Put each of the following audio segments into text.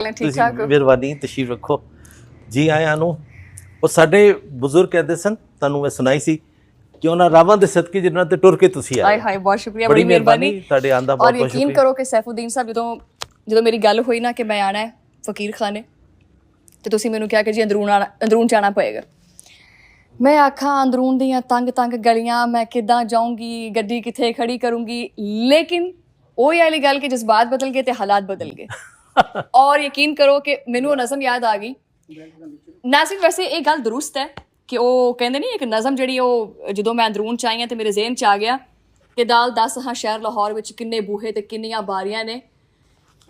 ਠੀਕ ਤੁਸੀਂ ਠਾਕ ਮਿਹਰਬਾਨੀ ਤਸ਼ਰੀਫ ਰੱਖੋ। ਜੀ ਆਇਆਂ ਨੂੰ ਉਹ ਸਾਡੇ ਬਜ਼ੁਰਗ ਕਹਿੰਦੇ ਸਨ ਤੁਹਾਨੂੰ ਮੈਂ ਸੁਣਾਈ ਸੀ ਕਿ ਉਹਨਾਂ ਰਾਵਾਂ ਦੇ ਸਦਕੇ ਜਿਨ੍ਹਾਂ ਤੇ ਟੁਰ ਕੇ ਤੁਸੀਂ ਹਾਏ ਆਏ ਹਾਏ ਬਹੁਤ ਸ਼ੁਕਰੀਆ ਬੜੀ ਮਿਹਰਬਾਨੀ। ਤੁਹਾਡੇ ਆਉਣ ਦਾ ਔਰ ਬਹੁਤ ਬਹੁਤ ਯਕੀਨ ਸ਼ੁਕਰੀਆ। ਕਰੋ ਕਿ ਸੈਫੂਦੀਨ ਸਾਹਿਬ ਜਦੋਂ ਜਦੋਂ ਮੇਰੀ ਗੱਲ ਹੋਈ ਨਾ ਕਿ ਮੈਂ ਆਣਾ ਹੈ ਫਕੀਰ ਖਾਨੇ ਤੇ ਤੁਸੀਂ ਮੈਨੂੰ ਕਿਹਾ ਕਿ ਜੀ ਅੰਦਰੂਨ ਆਣਾ ਅੰਦਰੂਨ ਜਾਣਾ ਪਏਗਾ। ਮੈਂ ਆਖਾਂ ਅੰਦਰੂਨ ਦੀਆਂ ਤੰਗ ਤੰਗ ਗਲੀਆਂ ਮੈਂ ਕਿੱਦਾਂ ਜਾਊਂਗੀ ਗੱਡੀ ਕਿੱਥੇ ਖੜੀ ਕਰੂੰਗੀ ਲੇਕਿਨ ਉਹ ਹੀ ਵਾਲੀ ਗੱਲ ਕਿ ਜਜ਼ਬਾਤ ਬਦਲ ਗਏ ਤੇ ਹਾਲਾਤ ਬਦਲ ਗਏ। ਔਰ ਯਕੀਨ ਕਰੋ ਕਿ ਮੈਨੂੰ ਉਹ ਨਜ਼ਮ ਯਾਦ ਆ ਗਈ। ਨਾਸਿਰ ਵੈਸੇ ਇਹ ਗੱਲ ਦਰੁਸਤ ਹੈ ਕਿ ਉਹ ਕਹਿੰਦੇ ਨਹੀਂ ਇੱਕ ਨਜ਼ਮ ਜਿਹੜੀ ਉਹ ਜਦੋਂ ਮੈਂ ਅੰਦਰੂਨ ਚ ਆਈ ਹਾਂ ਤੇ ਮੇਰੇ ਜ਼ਿਹਨ ਚ ਆ ਗਿਆ ਕਿ ਦਾਲ 10 ਹਾਂ ਸ਼ਹਿਰ ਲਾਹੌਰ ਵਿੱਚ ਕਿੰਨੇ ਬੂਹੇ ਤੇ ਕਿੰਨੀਆਂ ਬਾਰੀਆਂ ਨੇ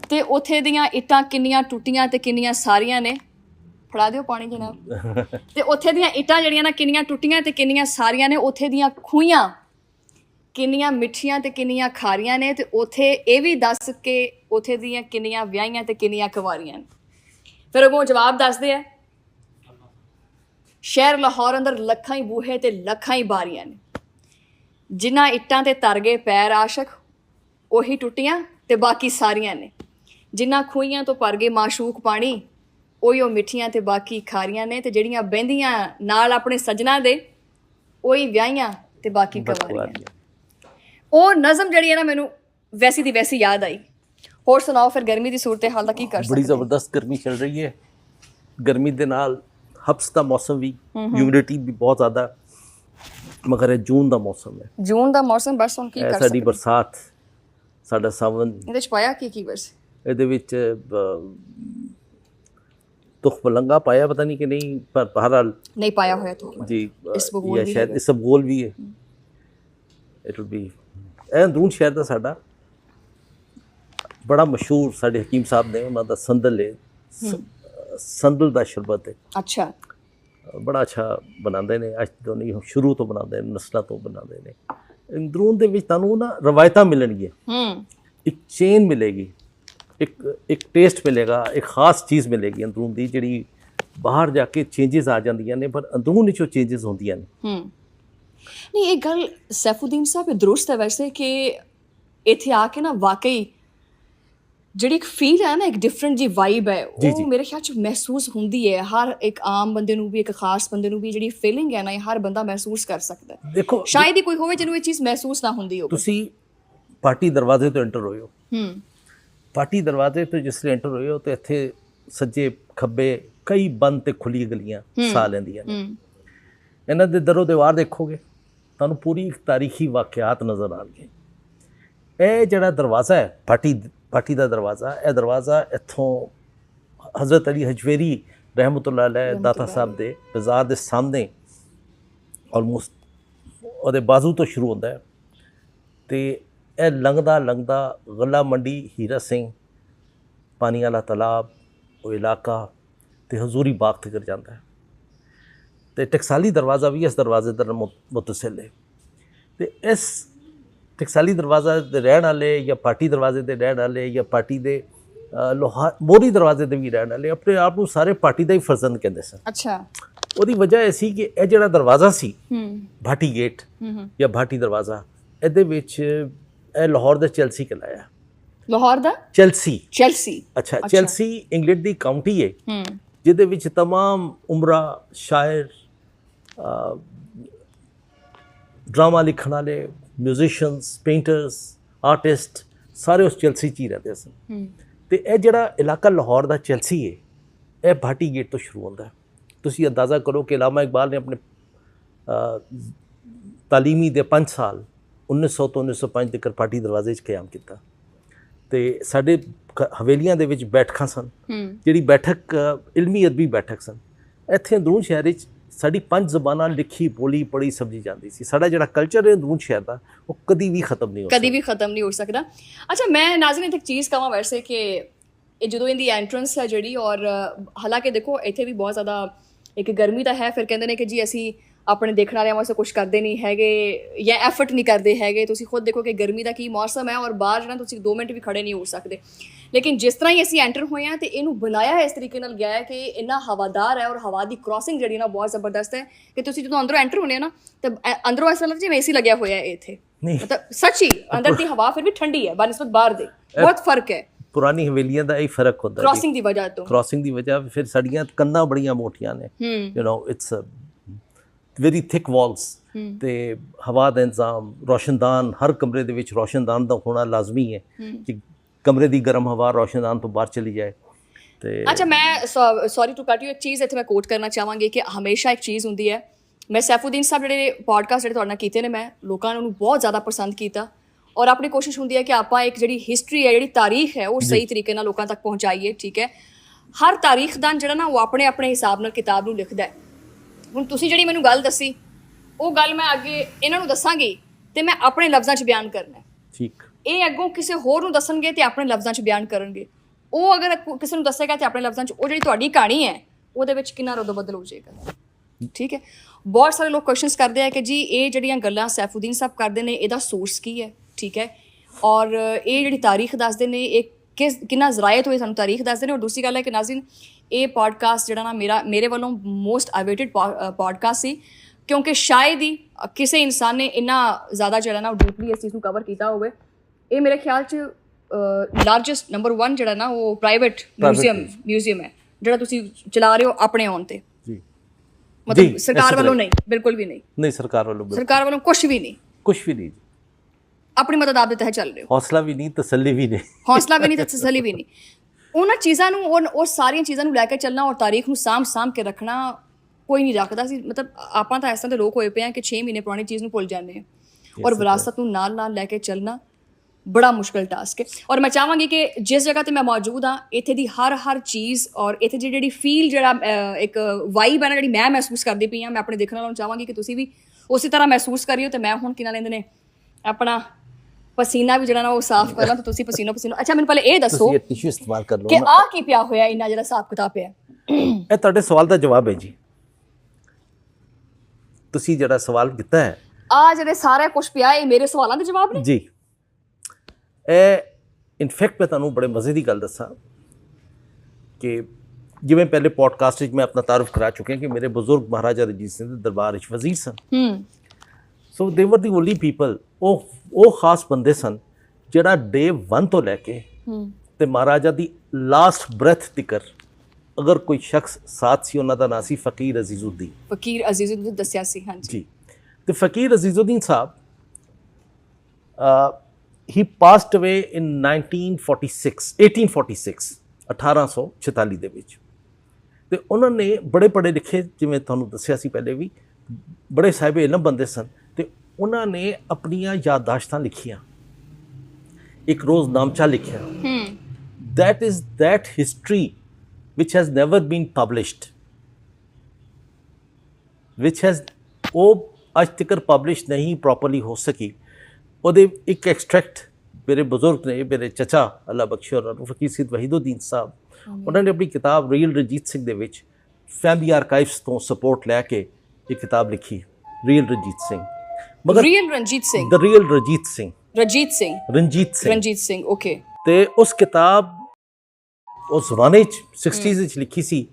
ਤੇ ਉੱਥੇ ਦੀਆਂ ਇੱਟਾਂ ਕਿੰਨੀਆਂ ਟੁੱਟੀਆਂ ਤੇ ਕਿੰਨੀਆਂ ਸਾਰੀਆਂ ਨੇ। ਫੜਾ ਦਿਓ ਪਾਣੀ ਜਨਾਬ। ਤੇ ਉੱਥੇ ਦੀਆਂ ਇੱਟਾਂ ਜਿਹੜੀਆਂ ਨਾ ਕਿੰਨੀਆਂ ਟੁੱਟੀਆਂ ਤੇ ਕਿੰਨੀਆਂ ਸਾਰੀਆਂ ਨੇ ਉੱਥੇ ਦੀਆਂ ਖੂਹਾਂ ਕਿੰਨੀਆਂ ਮਿੱਠੀਆਂ ਤੇ ਕਿੰਨੀਆਂ ਖਾਰੀਆਂ ਨੇ ਤੇ ਉੱਥੇ ਇਹ ਵੀ ਦੱਸ ਕੇ ਉੱਥੇ ਦੀਆਂ ਕਿੰਨੀਆਂ ਵਿਆਹੀਆਂ ਤੇ ਕਿੰਨੀਆਂ ਕੁਵਾਰੀਆਂ ਨੇ। ਫਿਰ ਉਹ ਜਵਾਬ ਦੱਸਦੇ ਆ। ਸ਼ਹਿਰ ਲਾਹੌਰ ਅੰਦਰ ਲੱਖਾਂ ਹੀ ਬੂਹੇ ਤੇ ਲੱਖਾਂ ਹੀ ਬਾਰੀਆਂ ਨੇ। ਜਿਨ੍ਹਾਂ ਇੱਟਾਂ ਤੇ ਤਰ ਗਏ ਪੈਰ ਆਸ਼ਕ ਉਹੀ ਟੁੱਟੀਆਂ ਤੇ ਬਾਕੀ ਸਾਰੀਆਂ ਨੇ। ਜਿਨ੍ਹਾਂ ਖੂਹੀਆਂ ਤੋਂ ਭਰ ਗਏ ਮਾਸ਼ੂਕ ਪਾਣੀ ਉਹੀ ਉਹ ਮਿੱਠੀਆਂ ਤੇ ਬਾਕੀ ਖਾਰੀਆਂ ਨੇ ਤੇ ਜਿਹੜੀਆਂ ਬਹਿੰਦੀਆਂ ਨਾਲ ਆਪਣੇ ਸਜਣਾ ਦੇ ਉਹੀ ਵਿਆਹੀਆਂ ਤੇ ਬਾਕੀ ਕਵਾਰੀਆਂ ਉਹ ਨਜ਼ਮ ਜਿਹੜੀ ਹੈ ਨਾ ਮੈਨੂੰ ਵੈਸੀ ਦੀ ਵੈਸੀ ਯਾਦ ਆਈ। ਹੋਰ ਸੁਣਾਓ ਫਿਰ ਗਰਮੀ ਦੀ ਸੂਰਤ ਹਾਲ ਦਾ ਕੀ ਕਰ ਬੜੀ ਸਕਦੇ ਜ਼ਬਰਦਸਤ ਗਰਮੀ ਚੱਲ ਰਹੀ ਹੈ। ਗਰਮੀ ਦੇ ਨਾਲ ਹਬਸ ਦਾ ਮੌਸਮ ਵੀ ਹਿਊਮਿਡਿਟੀ ਵੀ ਬਹੁਤ ਜ਼ਿਆਦਾ। ਮਗਰ ਇਹ ਜੂਨ ਦਾ ਮੌਸਮ ਹੈ। ਜੂਨ ਦਾ ਮੌਸਮ ਬਸ ਹੁਣ ਕੀ ਕਰ ਸਾਡੀ ਸਕਦੇ? ਬਰਸਾਤ ਸਾਡਾ ਸਾਵਨ ਇਹਦੇ ਚ ਪਾਇਆ ਕੀ ਕੀ ਬਸ? ਇਹਦੇ ਵਿੱਚ ਤੁਖ ਬਲੰਗਾ ਪਾਇਆ ਪਤਾ ਨਹੀਂ ਕਿ ਨਹੀਂ ਪਰ ਬਹਰਹਾਲ ਨਹੀਂ ਪਾਇਆ ਹੋਇਆ ਤੂੰ ਜੀ ਵੀ ਸ਼ਾਇਦ ਹੈਗਾ। ਇਸਬਗੋਲ ਵੀ ਹੈ। ਇਟ ਵਿਲ ਬੀ ਇਹ ਅੰਦਰੂਨ ਸ਼ਹਿਰ ਦਾ ਸਾਡਾ ਬੜਾ ਮਸ਼ਹੂਰ ਸਾਡੇ ਹਕੀਮ ਸਾਹਿਬ ਨੇ ਉਹਨਾਂ ਦਾ ਸੰਦਲ ਹੈ ਸੰਦਲ ਦਾ ਸ਼ਰਬਤ ਹੈ ਅੱਛਾ। ਬੜਾ ਅੱਛਾ ਬਣਾਉਂਦੇ ਨੇ ਅੱਜ ਤੋਂ ਨਹੀਂ ਸ਼ੁਰੂ ਤੋਂ ਬਣਾਉਂਦੇ ਨੇ ਨਸਲਾਂ ਤੋਂ ਬਣਾਉਂਦੇ ਨੇ। ਅੰਦਰੂਨ ਦੇ ਵਿੱਚ ਤੁਹਾਨੂੰ ਨਾ ਰਵਾਇਤਾਂ ਮਿਲਣਗੀਆਂ। ਹੂੰ। ਇੱਕ ਚੇਨ ਮਿਲੇਗੀ ਇੱਕ ਇੱਕ ਟੇਸਟ ਮਿਲੇਗਾ ਇੱਕ ਖਾਸ ਚੀਜ਼ ਮਿਲੇਗੀ ਅੰਦਰੂਨ ਦੀ ਜਿਹੜੀ ਬਾਹਰ ਜਾ ਕੇ ਚੇਂਜਸ ਆ ਜਾਂਦੀਆਂ ਨੇ ਪਰ ਅੰਦਰੂਨ ਵਿੱਚੋਂ ਚੇਂਜਸ ਹੁੰਦੀਆਂ ਨੇ। ਹੂੰ। ਨਹੀਂ ਇਹ ਗੱਲ ਸੈਫੂਦੀਨ ਸਾਹਿਬ ਇਹ ਦਰੁਸਤ ਹੈ ਵੈਸੇ ਕਿ ਇੱਥੇ ਆ ਕੇ ਨਾ ਵਾਕਈ ਜਿਹੜੀ ਇੱਕ ਫੀਲ ਹੈ ਨਾ ਇੱਕ ਡਿਫਰੈਂਟ ਜੀ ਵਾਈਬ ਹੈ ਉਹ। ਮੇਰੇ ਖਿਆਲ ਚ ਮਹਿਸੂਸ ਹੁੰਦੀ ਹੈ। ਹਰ ਇੱਕ ਆਮ ਬੰਦੇ ਨੂੰ ਵੀ ਇੱਕ ਖਾਸ ਬੰਦੇ ਨੂੰ ਵੀ ਜਿਹੜੀ ਫੀਲਿੰਗ ਹੈ ਨਾ ਇਹ ਹਰ ਬੰਦਾ ਮਹਿਸੂਸ ਕਰ ਸਕਦਾ ਹੈ। ਦੇਖੋ ਸ਼ਾਇਦ ਹੀ ਕੋਈ ਹੋਵੇ ਜਿਹਨੂੰ ਇਹ ਚੀਜ਼ ਮਹਿਸੂਸ ਨਾ ਹੁੰਦੀ ਹੋਵੇ। ਤੁਸੀਂ ਪਾਰਟੀ ਦਰਵਾਜ਼ੇ ਤੋਂ ਐਂਟਰ ਹੋਏ ਹੋ। ਹੂੰ। ਪਾਰਟੀ ਦਰਵਾਜ਼ੇ ਤੋਂ ਜਿਸ ਲਈ ਐਂਟਰ ਹੋਏ ਹੋ ਤੇ ਇੱਥੇ ਸੱਜੇ ਖੱਬੇ ਕਈ ਬੰਦ ਤੇ ਖੁੱਲੀ ਗਲੀਆਂ ਸਾਹ ਲੈਂਦੀਆਂ ਨੇ। ਇਹਨਾਂ ਦੇ ਦਰੋ ਦੀਵਾਰ ਦੇਖੋਗੇ। ਤੁਹਾਨੂੰ ਪੂਰੀ ਇੱਕ ਤਾਰੀਖੀ ਵਾਕਿਆਤ ਨਜ਼ਰ ਆਣਗੇ ਇਹ ਜਿਹੜਾ ਦਰਵਾਜ਼ਾ ਹੈ ਭਾਟੀ ਭਾਟੀ ਦਾ ਦਰਵਾਜ਼ਾ ਇਹ ਦਰਵਾਜ਼ਾ ਇੱਥੋਂ ਹਜ਼ਰਤ ਅਲੀ ਹਜਵੇਰੀ ਰਹਿਮਤੁਲਲਾਹ ਅਲੈਹ ਦਾਤਾ ਸਾਹਿਬ ਦੇ ਬਾਜ਼ਾਰ ਦੇ ਸਾਹਮਣੇ ਆਲਮੋਸਟ ਉਹਦੇ ਬਾਜ਼ੂ ਤੋਂ ਸ਼ੁਰੂ ਹੁੰਦਾ ਹੈ। ਤੇ ਇਹ ਲੰਗਦਾ ਲੰਗਦਾ ਗੱਲਾ ਮੰਡੀ ਹੀਰਾ ਸਿੰਘ ਪਾਣੀ ਵਾਲਾ ਤਲਾਬ ਉਹ ਇਲਾਕਾ ਤੇ ਹਜ਼ੂਰੀ ਬਾਗ ਤੱਕ ਜਾਂਦਾ ਹੈ। ਤੇ ਟਕਸਾਲੀ ਦਰਵਾਜ਼ਾ ਵੀ ਇਸ ਦਰਵਾਜ਼ੇ ਦਾ ਮੁ- ਮੁਤਸਿਲ ਹੈ ਤੇ ਇਸ ਟਕਸਾਲੀ ਦਰਵਾਜ਼ਾ ਦੇ ਰਹਿਣ ਵਾਲੇ ਜਾਂ ਪਾਰਟੀ ਦਰਵਾਜ਼ੇ ਦੇ ਰਹਿਣ ਵਾਲੇ ਜਾਂ ਪਾਰਟੀ ਦੇ ਅ, ਲੋਹਾ ਮੋਰੀ ਦਰਵਾਜ਼ੇ ਦੇ ਵੀ ਰਹਿਣ ਵਾਲੇ ਆਪਣੇ ਆਪ ਨੂੰ ਸਾਰੇ ਪਾਰਟੀ ਦਾ ਹੀ ਫਰਜ਼ੰਦ ਕਹਿੰਦੇ ਸਨ ਅੱਛਾ ਉਹਦੀ ਵਜ੍ਹਾ ਇਹ ਸੀ ਕਿ ਇਹ ਜਿਹੜਾ ਦਰਵਾਜ਼ਾ ਸੀ ਹੂੰ ਭਾਟੀ ਗੇਟ ਹੂੰ ਹੂੰ ਜਾਂ ਭਾਟੀ ਦਰਵਾਜ਼ਾ ਇਹਦੇ ਵਿੱਚ ਇਹ ਲਾਹੌਰ ਦਾ ਚੈਲਸੀ ਕਹਿਲਾਇਆ ਲਾਹੌਰ ਦਾ ਚੈਲਸੀ ਚੈਲਸੀ ਅੱਛਾ ਚੈਲਸੀ ਇੰਗਲੈਂਡ ਦੀ ਕਾਉਂਟੀ ਹੈ ਹੂੰ ਜਿਹਦੇ ਵਿੱਚ तमाम ਉਮਰਾ ਸ਼ਾਇਰ ਅ, ਡਰਾਮਾ ਲਿਖਣ ਵਾਲੇ ਮਿਊਜ਼ੀਸ਼ੀਅਨਸ ਪੇਂਟਰਸ ਆਰਟਿਸਟ ਸਾਰੇ ਉਸ ਚੈਲਸੀ 'ਚ ਹੀ ਰਹਿੰਦੇ ਸਨ। ਤੇ ਇਹ ਜਿਹੜਾ ਇਲਾਕਾ ਲਾਹੌਰ ਦਾ ਚੈਲਸੀ ਹੈ ਇਹ ਭਾਟੀ ਗੇਟ ਤੋਂ ਸ਼ੁਰੂ ਹੁੰਦਾ ਹੈ। ਤੁਸੀਂ ਅੰਦਾਜ਼ਾ ਕਰੋ ਕਿ ਇਲਾਮਾ ਇਕਬਾਲ ਨੇ ਆਪਣੇ ਤਾਲੀਮੀ ਦੇ 5 ਸਾਲ 1900 ਤੋਂ 1905 ਤੱਕ ਪਾਰਟੀ ਦਰਵਾਜ਼ੇ 'ਚ ਕਿਆਮ ਕੀਤਾ। ਤੇ ਸਾਡੇ ਹਵੇਲੀਆਂ ਦੇ ਵਿੱਚ ਬੈਠਕਾਂ ਸਨ। ਜਿਹੜੀ ਬੈਠਕ ਇਲਮੀ ਅਦਬੀ ਬੈਠਕ ਸਨ। ਇੱਥੇ ਅੰਦਰੂਨ ਸ਼ਹਿਰ ਵਿੱਚ ਸਾਡੀ ਪੰਜ ਜ਼ਬਾਨਾਂ ਲਿਖੀ ਬੋਲੀ ਪੜੀ ਸਮਝੀ ਜਾਂਦੀ ਸੀ। ਸਾਡਾ ਜਿਹੜਾ ਕਲਚਰ ਹੈ ਅੰਦਰੂਨ ਸ਼ਹਿਰ ਦਾ ਉਹ ਕਦੀ ਵੀ ਖਤਮ ਨਹੀਂ ਹੋ ਕਦੀ ਵੀ ਖਤਮ ਨਹੀਂ ਹੋ ਸਕਦਾ। ਅੱਛਾ ਮੈਂ ਨਾਜ਼ਰੀਨ ਇੱਕ ਚੀਜ਼ ਕਹਾਂ ਵੈਸੇ ਕਿ ਇਹ ਜਦੋਂ ਇਹਦੀ ਐਂਟਰੈਂਸ ਹੈ ਜਿਹੜੀ ਔਰ ਹਾਲਾਂਕਿ ਦੇਖੋ ਇੱਥੇ ਵੀ ਬਹੁਤ ਜ਼ਿਆਦਾ ਇੱਕ ਗਰਮੀ ਤਾਂ ਹੈ ਫਿਰ ਕਹਿੰਦੇ ਨੇ ਕਿ ਜੀ ਅਸੀਂ ਆਪਣੇ ਦੇਖਣ ਵਾਲਿਆਂ ਵਾਸਤੇ ਕੁਝ ਕਰਦੇ ਨਹੀਂ ਹੈਗੇ ਜਾਂ ਐਫਰਟ ਨਹੀਂ ਕਰਦੇ ਹੈਗੇ। ਤੁਸੀਂ ਖੁਦ ਦੇਖੋ ਕਿ ਗਰਮੀ ਦਾ ਕੀ ਮੌਸਮ ਹੈ ਔਰ ਬਾਹਰ ਜਿਹੜਾ ਤੁਸੀਂ 2 ਮਿੰਟ ਵੀ ਖੜੇ ਨਹੀਂ ਹੋ ਸਕਦੇ। ਲੇਕਿਨ ਜਿਸ ਤਰ੍ਹਾਂ ਹੀ ਅਸੀਂ ਐਂਟਰ ਹੋਏ ਆ ਤੇ ਇਹਨੂੰ ਬਣਾਇਆ ਇਸ ਤਰੀਕੇ ਨਾਲ ਗਿਆ ਹੈ ਕਿ ਇੰਨਾ ਹਵਾਦਾਰ ਹੈ ਔਰ ਹਵਾ ਦੀ ਕ੍ਰਾਸਿੰਗ ਜਿਹੜੀ ਨਾ ਬਹੁਤ ਜ਼ਬਰਦਸਤ ਹੈ ਕਿ ਤੁਸੀਂ ਜਦੋਂ ਅੰਦਰੋਂ ਐਂਟਰ ਹੋਣੇ ਨਾ ਤਾਂ ਅੰਦਰੋਂ ਐਸਾ ਲੱਗਦਾ ਜਿਵੇਂ ਏਸੀ ਲੱਗਿਆ ਹੋਇਆ ਹੈ ਇੱਥੇ। ਮਤਲਬ ਸੱਚੀ ਅੰਦਰ ਦੀ ਹਵਾ ਫਿਰ ਵੀ ਠੰਡੀ ਹੈ ਬਨਸਬਤ ਬਾਹਰ ਦੇ। ਬਹੁਤ ਫ਼ਰਕ ਹੈ। ਪੁਰਾਣੀ ਹਵੇਲੀਆਂ ਦਾ ਇਹ ਫ਼ਰਕ ਹੁੰਦਾ ਕ੍ਰਾਸਿੰਗ ਦੀ ਵਜ੍ਹਾ ਤੋਂ। ਕ੍ਰਾਸਿੰਗ ਦੀ ਵਜ੍ਹਾ ਫਿਰ ਸਾਡੀਆਂ ਕੰਧਾਂ ਬੜੀਆਂ ਮੋਟੀਆਂ ਨੇ। ਹੂੰ। You know it's very thick walls ਹੂੰ। ਤੇ ਹਵਾ ਦਾ ਇੰਤਜ਼ਾਮ ਰੋਸ਼ਨਦਾਨ ਹਰ ਕਮਰੇ ਦੇ ਵਿੱਚ ਰੋਸ਼ਨਦਾਨ ਦਾ ਹੋਣਾ ਲਾਜ਼ਮੀ ਹੈ ਹੂੰ। ਕਿ ਕਮਰੇ ਦੀ ਗਰਮ ਹਵਾ ਰੋਸ਼ਨਦਾਨ ਤੋਂ ਬਾਹਰ ਚਲੀ ਜਾਏ। ਤੇ ਅੱਛਾ ਮੈਂ ਸੌਰੀ ਟੂ ਕੱਟ ਯੂ ਇੱਕ ਚੀਜ਼ ਇੱਥੇ ਮੈਂ ਕੋਟ ਕਰਨਾ ਚਾਹਾਂਗੀ ਕਿ ਹਮੇਸ਼ਾ ਇੱਕ ਚੀਜ਼ ਹੁੰਦੀ ਹੈ। ਮੈਂ ਸੈਫੂਦੀਨ ਸਾਹਿਬ ਜਿਹੜੇ ਪੋਡਕਾਸਟ ਜਿਹੜੇ ਤੁਹਾਡੇ ਨਾਲ ਕੀਤੇ ਨੇ ਮੈਂ ਲੋਕਾਂ ਨੇ ਉਹਨੂੰ ਬਹੁਤ ਜ਼ਿਆਦਾ ਪਸੰਦ ਕੀਤਾ। ਔਰ ਆਪਣੀ ਕੋਸ਼ਿਸ਼ ਹੁੰਦੀ ਹੈ ਕਿ ਆਪਾਂ ਇੱਕ ਜਿਹੜੀ ਹਿਸਟਰੀ ਹੈ ਜਿਹੜੀ ਤਾਰੀਖ ਹੈ ਉਹ ਸਹੀ ਤਰੀਕੇ ਨਾਲ ਲੋਕਾਂ ਤੱਕ ਪਹੁੰਚਾਈਏ ਠੀਕ ਹੈ? ਹਰ ਤਾਰੀਖਦਾਨ ਜਿਹੜਾ ਨਾ ਉਹ ਆਪਣੇ ਆਪਣੇ ਹਿਸਾਬ ਨਾਲ ਕਿਤਾਬ ਨੂੰ ਲਿਖਦਾ ਹੈ। ਹੁਣ ਤੁਸੀਂ ਜਿਹੜੀ ਮੈਨੂੰ ਗੱਲ ਦੱਸੀ ਉਹ ਗੱਲ ਮੈਂ ਅੱਗੇ ਇਹਨਾਂ ਨੂੰ ਦੱਸਾਂਗੀ ਤੇ ਮੈਂ ਆਪਣੇ ਲਫ਼ਜ਼ਾਂ 'ਚ ਬਿਆਨ ਕਰਨਾ ਠੀਕ। ਇਹ ਅੱਗੋਂ ਕਿਸੇ ਹੋਰ ਨੂੰ ਦੱਸਣਗੇ ਤੇ ਆਪਣੇ ਲਫ਼ਜ਼ਾਂ 'ਚ ਬਿਆਨ ਕਰਨਗੇ। ਉਹ ਅਗਰ ਕੋ- ਕਿਸੇ ਨੂੰ ਦੱਸੇਗਾ ਤੇ ਆਪਣੇ ਲਫ਼ਜ਼ਾਂ 'ਚ, ਉਹ ਜਿਹੜੀ ਤੁਹਾਡੀ ਕਹਾਣੀ ਹੈ, ਉਹਦੇ ਵਿੱਚ ਕਿੰਨਾ ਰਦੋ ਬਦਲ ਹੋ ਜਾਏਗਾ। ਠੀਕ ਹੈ? ਬਹੁਤ ਸਾਰੇ ਲੋਕ ਕੁਐਸਚਨਸ ਕਰਦੇ ਆ ਕਿ ਜੀ, ਇਹ ਜਿਹੜੀਆਂ ਗੱਲਾਂ ਸੈਫੁਦੀਨ ਸਾਹਿਬ ਕਰਦੇ ਨੇ, ਇਹਦਾ ਸੋਰਸ ਕੀ ਹੈ? ਠੀਕ ਹੈ? ਔਰ ਇਹ ਜਿਹੜੀ ਤਾਰੀਖ ਦੱਸਦੇ ਨੇ, ਇਹ ਕਿਸ, ਕਿੰਨਾ ਜ਼ਰਾਇਤ ਹੋਈ ਸਾਨੂੰ ਤਾਰੀਖ ਦੱਸਦੇ ਨੇ। ਔਰ ਦੂਸਰੀ ਗੱਲ ਹੈ ਕਿ ਨਾਜ਼ਰੀਨ, ਇਹ ਪੋਡਕਾਸਟ ਜਿਹੜਾ ਨਾ ਮੇਰਾ, ਮੇਰੇ ਵੱਲੋਂ ਮੋਸਟ ਅਵੇਟਡ ਪੋਡਕਾਸਟ ਸੀ। ਕਿਉਂਕਿ ਸ਼ਾਇਦ ਹੀ ਕਿਸੇ ਇਨਸਾਨ ਨੇ ਇੰਨਾ ਜ਼ਿਆਦਾ ਜਿਹੜਾ ਨਾ ਡੀਪਲੀ ਇਸ ਚੀਜ਼ ਨੂੰ ਕਵਰ ਕੀਤਾ ਹੋਵੇ। ਇਹ ਮੇਰੇ ਖਿਆਲ ਚ ਲਾਰਜੈਸਟ ਨੰਬਰ 1 ਜਿਹੜਾ ਨਾ ਉਹ ਪ੍ਰਾਈਵੇਟ ਮਿਊਜ਼ੀਅਮ ਮਿਊਜ਼ੀਅਮ ਹੈ। ਜਿਹੜਾ ਤੁਸੀਂ ਚਲਾ ਰਹੇ ਹੋ ਆਪਣੇ ਆਉਣ ਤੇ। ਜੀ। ਮਤਲਬ ਸਰਕਾਰ ਵੱਲੋਂ। ਨਹੀਂ ਬਿਲਕੁਲ ਵੀ ਨਹੀਂ। ਨਹੀਂ ਸਰਕਾਰ ਵੱਲੋਂ ਸਰਕਾਰ ਵੱਲੋਂ ਕੁਝ ਵੀ ਨਹੀਂ। ਕੁਝ ਵੀ ਨਹੀਂ। ਆਪਣੀ ਮਦਦ ਆਪ ਦੇ ਤਹਿਤ ਚੱਲ ਰਹੇ ਹੋ। ਹੌਸਲਾ ਵੀ ਨਹੀਂ ਤਸੱਲੀ ਵੀ ਨਹੀਂ। ਹੌਸਲਾ ਵੀ ਨਹੀਂ ਤਸੱਲੀ ਵੀ ਨਹੀਂ। ਉਹਨਾਂ ਚੀਜ਼ਾਂ ਨੂੰ ਉਹ ਉਹ ਸਾਰੀਆਂ ਚੀਜ਼ਾਂ ਨੂੰ ਲੈ ਕੇ ਚੱਲਣਾ ਔਰ ਤਾਰੀਖ ਨੂੰ ਸਾਂਭ ਸਾਂਭ ਕੇ ਰੱਖਣਾ ਕੋਈ ਨਹੀਂ ਰੱਖਦਾ ਸੀ। ਮਤਲਬ ਆਪਾਂ ਤਾਂ ਤਰ੍ਹਾਂ ਦੇ ਲੋਕ ਹੋਏ ਪਏ ਆ ਕਿ 6 ਮਹੀਨੇ ਪੁਰਾਣੀ ਚੀਜ਼ ਨੂੰ ਭੁੱਲ ਜਾਂਦੇ ਆ ਔਰ ਵਿਰਾਸਤ ਨੂੰ ਨਾਲ ਨਾਲ ਲੈ ਕੇ ਚੱਲਣਾ ਬੜਾ ਮੁਸ਼ਕਲ ਟਾਸਕ ਹੈ ਔਰ ਮੈਂ ਚਾਹਾਂਗੀ ਕਿ ਜਿਸ ਜਗ੍ਹਾ ਤੇ ਮੈਂ ਮੌਜੂਦ ਹਾਂ ਇੱਥੇ ਦੀ ਹਰ ਹਰ ਚੀਜ਼ ਔਰ ਇੱਥੇ ਦੀ ਜਿਹੜੀ ਫੀਲ ਜਿਹੜਾ ਇੱਕ ਵਾਈਬ ਹੈ ਨਾ ਜਿਹੜੀ ਮੈਂ ਮਹਿਸੂਸ ਕਰਦੀ ਪਈ ਹਾਂ ਮੈਂ ਆਪਣੇ ਦੇਖਣ ਵਾਲਿਆਂ ਨੂੰ ਚਾਹਾਂਗੀ ਕਿ ਤੁਸੀਂ ਵੀ ਉਸੇ ਤਰ੍ਹਾਂ ਮਹਿਸੂਸ ਕਰਿਓ ਤੇ ਮੈਂ ਹੁਣ ਕਿਨਾਂ ਲੈਂਦੇ ਨੇ ਆਪਣਾ ਪਸੀਨਾ ਵੀ ਜਿਹੜਾ ਨਾ ਉਹ ਸਾਫ਼ ਕਰ ਤੇ ਤੁਸੀਂ ਪਸੀਨੋ ਪਸੀਨੋ ਅੱਛਾ ਮੈਨੂੰ ਪਹਿਲੇ ਇਹ ਦੱਸੋ ਤੁਸੀਂ ਇਹ ਟਿਸ਼ੂ ਇਸਤੇਮਾਲ ਕਰ ਕਿ ਲਓ ਆ ਕੀ ਪਿਆ ਹੋਇਆ ਇੰਨਾ ਜਿਹੜਾ ਹਿਸਾਬ ਕਿਤਾਬ ਪਿਆ ਇਹ ਤੁਹਾਡੇ ਸਵਾਲ ਦਾ ਜਵਾਬ ਹੈ ਜੀ ਤੁਸੀਂ ਜਿਹੜਾ ਸਵਾਲ ਕੀਤਾ ਹੈ ਆ ਜਿਹੜੇ ਸਾਰਾ ਕੁਝ ਪਿਆ ਇਹ ਮੇਰੇ ਸਵਾਲਾਂ ਦੇ ਜਵਾਬ ਨੇ ਜੀ ਇਹ ਇਨਫੈਕਟ ਮੈਂ ਤੁਹਾਨੂੰ ਬੜੇ ਮਜ਼ੇ ਦੀ ਗੱਲ ਦੱਸਾਂ ਕਿ ਜਿਵੇਂ ਪਹਿਲੇ ਪੋਡਕਾਸਟ ਵਿੱਚ ਮੈਂ ਆਪਣਾ ਤਾਰਫ ਕਰਾ ਚੁੱਕਿਆ ਕਿ ਮੇਰੇ ਬਜ਼ੁਰਗ ਮਹਾਰਾਜਾ ਰਣਜੀਤ ਸਿੰਘ ਦੇ ਦਰਬਾਰ ਵਿੱਚ ਵਜ਼ੀਰ ਸਨ। ਹੂੰ। ਸੋ ਦੇ ਵਰ ਦੀ ਓਨਲੀ ਪੀਪਲ ਉਹ ਉਹ ਖਾਸ ਬੰਦੇ ਸਨ ਜਿਹੜਾ ਡੇ 1 ਤੋਂ ਲੈ ਕੇ ਹੂੰ। ਤੇ ਮਹਾਰਾਜਾ ਦੀ ਲਾਸਟ ਬ੍ਰੈਥ ਤਿਕਰ ਅਗਰ ਕੋਈ ਸ਼ਖਸ ਸਾਥ ਸੀ ਉਹਨਾਂ ਦਾ ਨਾਂ ਸੀ ਫਕੀਰ ਅਜ਼ੀਜ਼ੁদ্ਦੀਨ ਫਕੀਰ ਅਜ਼ੀਜ਼ ਨੂੰ ਦੱਸਿਆ ਸੀ ਹਾਂਜੀ। ਜੀ। ਤੇ ਫਕੀਰ ਅਜ਼ੀਜ਼ੁদ্ਦੀਨ ਸਾਹਿਬ ਹੀ ਪਾਸਡ ਅਵੇ ਇਨ 1946 1846 1846 ਦੇ ਵਿੱਚ ਤੇ ਉਹਨਾਂ ਨੇ ਬੜੇ ਪੜੇ ਲਿਖੇ ਜਿਵੇਂ ਤੁਹਾਨੂੰ ਦੱਸਿਆ ਸੀ ਪਹਿਲੇ ਵੀ ਬੜੇ ਸਾਹਿਬ ਇਲਮ ਬੰਦੇ ਸਨ ਤੇ ਉਹਨਾਂ ਨੇ ਆਪਣੀਆਂ ਯਾਦਾਸ਼ਤਾਂ ਲਿਖੀਆਂ ਇੱਕ ਰੋਜ਼ ਨਾਮਚਾ ਲਿਖਿਆ ਹੂੰ that is that history which has never been published which has ਉਹ ਅੱਜ ਤੱਕ ਪਬਲਿਸ਼ ਨਹੀਂ ਪ੍ਰੋਪਰਲੀ ਹੋ ਸਕੀ ਉਹਦੇ ਇੱਕ ਐਕਸਟ੍ਰੈਕਟ ਮੇਰੇ ਬਜ਼ੁਰਗ ਨੇ ਮੇਰੇ ਚਚਾ ਅੱਲਾ ਬਖਸ਼ੇ ਉਹਨਾਂ ਨੂੰ ਫਕੀਰ ਸਿੱਧ ਵਹੀਦੁੱਦੀਨ ਸਾਹਿਬ ਉਹਨਾਂ ਨੇ ਆਪਣੀ ਕਿਤਾਬ ਰੀਅਲ ਰਣਜੀਤ ਸਿੰਘ ਦੇ ਵਿੱਚ ਫੈਮਿਲੀ ਆਰਕਾਈਵਸ ਤੋਂ ਸਪੋਰਟ ਲੈ ਕੇ ਇਹ ਕਿਤਾਬ ਲਿਖੀ ਰੀਅਲ ਰਣਜੀਤ ਸਿੰਘ। ਮਗਰ real Ranjit Singh? The real Ranjit Singh. Ranjit Singh. Ranjit Singh. Ranjit Singh okay ਤੇ ਉਸ ਕਿਤਾਬ ਉਸ ਜ਼ਮਾਨੇ ਚ 60s ਵਿੱਚ ਲਿਖੀ ਸੀ।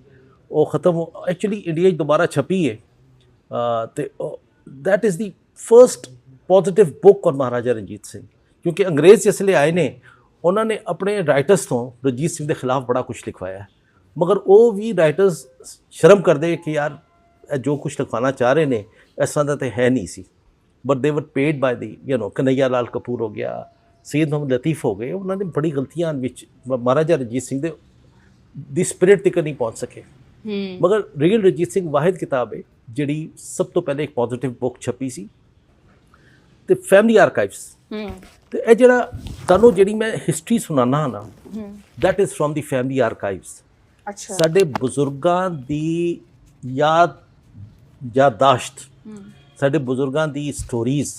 ਉਹ ਖਤਮ ਐਕਚੁਅਲੀ ਇੰਡੀਆ 'ਚ ਦੁਬਾਰਾ ਛਪੀ ਹੈ ਤੇ that is the first positive book on Maharaja Ranjit Singh. ਕਿਉਂਕਿ ਅੰਗਰੇਜ਼ ਜਿਸ ਲਈ ਆਏ ਨੇ ਉਹਨਾਂ ਨੇ ਆਪਣੇ ਰਾਈਟਰਸ ਤੋਂ ਰਣਜੀਤ ਸਿੰਘ ਦੇ ਖਿਲਾਫ ਬੜਾ ਕੁਝ ਲਿਖਵਾਇਆ। ਮਗਰ ਉਹ ਵੀ ਰਾਈਟਰਸ ਸ਼ਰਮ ਕਰਦੇ ਕਿ ਯਾਰ ਇਹ ਜੋ ਕੁਝ ਲਿਖਵਾਉਣਾ ਚਾਹ ਰਹੇ ਨੇ ਇਸ ਤਰ੍ਹਾਂ ਦਾ ਤੇ ਹੈ ਨਹੀਂ ਸੀ। But they were paid by the you know Kanhaiya Lal Kapoor ਹੋ ਗਿਆ ਸੈਦ ਮੁਹੰਮਦ ਲਤੀਫ ਹੋ ਗਏ ਉਹਨਾਂ ਨੇ ਬੜੀ ਗਲਤੀਆਂ ਵਿੱਚ ਮਹਾਰਾਜਾ ਰਣਜੀਤ ਸਿੰਘ ਦੇ ਦੀ ਸਪਿਰਿਟ ਤੱਕ ਨਹੀਂ ਪਹੁੰਚ ਸਕੇ। ਮਗਰ ਰੀਅਲ ਰਣਜੀਤ ਸਿੰਘ ਵਾਹਿਦ ਕਿਤਾਬ ਹੈ ਜਿਹੜੀ ਸਭ ਤੋਂ ਪਹਿਲੇ ਇੱਕ ਪੋਜ਼ਿਟਿਵ ਬੁੱਕ ਛਪੀ ਸੀ। ਤੇ ਫੈਮਿਲੀ ਆਰਕਾਈਵਸ ਹੂੰ। ਤੇ ਇਹ ਜਿਹੜਾ ਤੁਹਾਨੂੰ ਜਿਹੜੀ ਮੈਂ ਹਿਸਟਰੀ ਸੁਣਾਉਣਾ ਨਾ ਹੂੰ। that is from the family archives ਅੱਛਾ। ਸਾਡੇ ਬਜ਼ੁਰਗਾਂ ਦੀ ਯਾਦ ਯਾਦਾਸ਼ਤ ਸਾਡੇ ਬਜ਼ੁਰਗਾਂ ਦੀ ਸਟੋਰੀਜ਼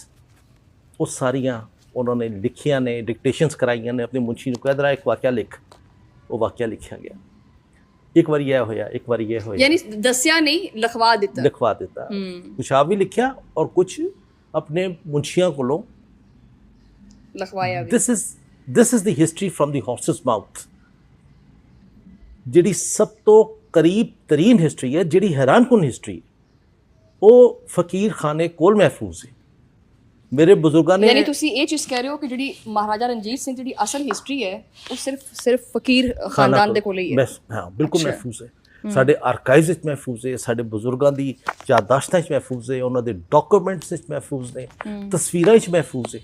ਉਹ ਸਾਰੀਆਂ ਉਹਨਾਂ ਨੇ ਲਿਖੀਆਂ ਨੇ ਡਿਕਟੇਸ਼ਨਸ ਕਰਾਈਆਂ ਨੇ। ਆਪਣੇ ਮੁਨਸ਼ੀ ਨੂੰ ਕਹਿ ਇੱਕ ਵਾਕਿਆ ਲਿਖ ਉਹ ਵਾਕਿਆ ਲਿਖਿਆ ਗਿਆ। ਇੱਕ ਵਾਰੀ ਇਹ ਹੋਇਆ ਇੱਕ ਵਾਰੀ ਇਹ ਹੋਇਆ। ਯਾਨੀ ਦੱਸਿਆ ਨਹੀਂ ਲਿਖਵਾ ਦਿੱਤਾ। ਲਿਖਵਾ ਦਿੱਤਾ। ਕੁਛ ਆਪ ਵੀ ਲਿਖਿਆ ਔਰ ਕੁਝ ਆਪਣੇ ਮੁਨਸ਼ੀਆਂ ਕੋਲੋਂ ਲਿਖਵਾਇਆ ਵੀ this is this is the history from the horse's mouth ਜਿਹੜੀ ਸਭ ਤੋਂ ਕਰੀਬ ਤਰੀਨ ਹਿਸਟਰੀ ਹੈ ਜਿਹੜੀ ਹੈਰਾਨਕੁਨ ਹਿਸਟਰੀ ਉਹ ਫਕੀਰ ਖਾਨੇ ਕੋਲ ਮਹਿਫੂਜ਼ ਹੈ ਮੇਰੇ ਬਜ਼ੁਰਗਾਂ ਯਾਨੀ ਨੇ ਤੁਸੀਂ ਇਹ ਚੀਜ਼ ਕਹਿ ਰਹੇ ਹੋ ਕਿ ਜਿਹੜੀ ਮਹਾਰਾਜਾ ਰਣਜੀਤ ਸਿੰਘ ਜਿਹੜੀ ਅਸਲ ਹਿਸਟਰੀ ਹੈ ਉਹ ਸਿਰਫ ਸਿਰਫ ਫਕੀਰ ਖਾਨਦਾਨ ਦੇ ਕੋਲ ਹੀ ਹੈ ਮਹਿਸ- ਹਾਂ ਬਿਲਕੁਲ ਮਹਿਫੂਜ਼ ਹੈ ਸਾਡੇ ਆਰਕਾਈਵਸ ਵਿੱਚ ਮਹਿਫੂਜ਼ ਹੈ ਸਾਡੇ ਬਜ਼ੁਰਗਾਂ ਦੀ ਯਾਦਾਸ਼ਤਾਂ ਵਿੱਚ ਮਹਿਫੂਜ਼ ਹੈ ਉਹਨਾਂ ਦੇ ਡਾਕੂਮੈਂਟਸ ਵਿੱਚ ਮਹਿਫੂਜ਼ ਨੇ ਤਸਵੀਰਾਂ ਵਿੱਚ ਮਹਿਫੂਜ਼ ਹੈ।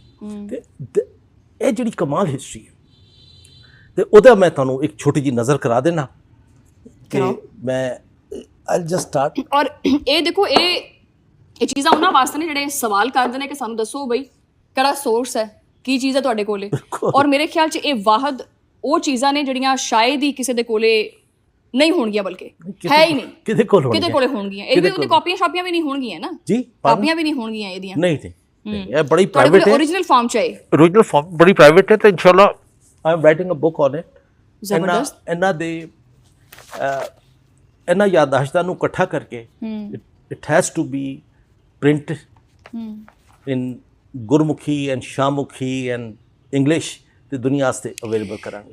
ਤੇ ਇਹ ਜਿਹੜੀ ਕਮਾਲ ਹਿਸਟਰੀ ਹੈ ਤੇ ਉਹਦਾ ਮੈਂ ਤੁਹਾਨੂੰ ਇੱਕ ਛੋਟੀ ਜੀ ਨਜ਼ਰ ਕਰਾ ਦੇਣਾ ਕਿ। ਮੈਂ ਆਈ ਜਸਟ ਸਟਾਰਟ ਔਰ ਇਹ ਦੇਖੋ ਇਹ ਇਹ ਚੀਜ਼ਾਂ ਉਹਨਾਂ ਵਾਸਤੇ ਨੇ ਜਿਹੜੇ ਸਵਾਲ ਕਰਦੇ ਨੇ ਕਿ ਸਾਨੂੰ ਦੱਸੋ ਬਈ ਕਿਹੜਾ ਸੋਰਸ ਹੈ ਕੀ ਚੀਜ਼ ਹੈ ਤੁਹਾਡੇ ਕੋਲੇ? ਔਰ ਮੇਰੇ ਖਿਆਲ 'ਚ ਇਹ ਵਾਹਦ ਉਹ ਚੀਜ਼ਾਂ ਨੇ ਜਿਹੜੀਆਂ ਸ਼ਾਇਦ ਹੀ ਕਿਸੇ ਦੇ ਕੋਲੇ ਨਹੀਂ ਹੋਣਗੀਆਂ ਬਲਕਿ ਹੈ ਹੀ ਨਹੀਂ। ਕਿਹਦੇ ਕੋਲ ਹੋਣਗੇ ਕਿਤੇ ਕੋਲੇ ਹੋਣਗੀਆਂ। ਇਹ ਵੀ ਉਹਦੀ ਕਾਪੀਆਂ ਸ਼ਾਪੀਆਂ ਵੀ ਨਹੀਂ ਹੋਣਗੀਆਂ ਨਾ। ਜੀ? ਕਾਪੀਆਂ ਵੀ ਨਹੀਂ ਹੋਣਗੀਆਂ ਇਹਦੀਆਂ। ਨਹੀਂ ਨਹੀਂ, ਇਹ ਬੜੀ ਪ੍ਰਾਈਵੇਟ ਹੈ। origignal ਫਾਰਮ ਚ ਹੈ। Original form ਬੜੀ ਪ੍ਰਾਈਵੇਟ ਹੈ ਤੇ ਇਨਸ਼ਾਅੱਲਾ I am writing a book on it ਜ਼ਬਰਦਸਤ। ਇਹਨਾਂ ਦੇ ਇਹਨਾਂ ਯਾਦਾਸ਼ਤਾਂ ਨੂੰ ਇਕੱਠਾ ਕਰਕੇ it has to be print in Gurmukhi and Shahmukhi and English ਤੇ ਦੁਨੀਆ ਵਾਸਤੇ ਅਵੇਲੇਬਲ ਕਰਾਂਗੇ।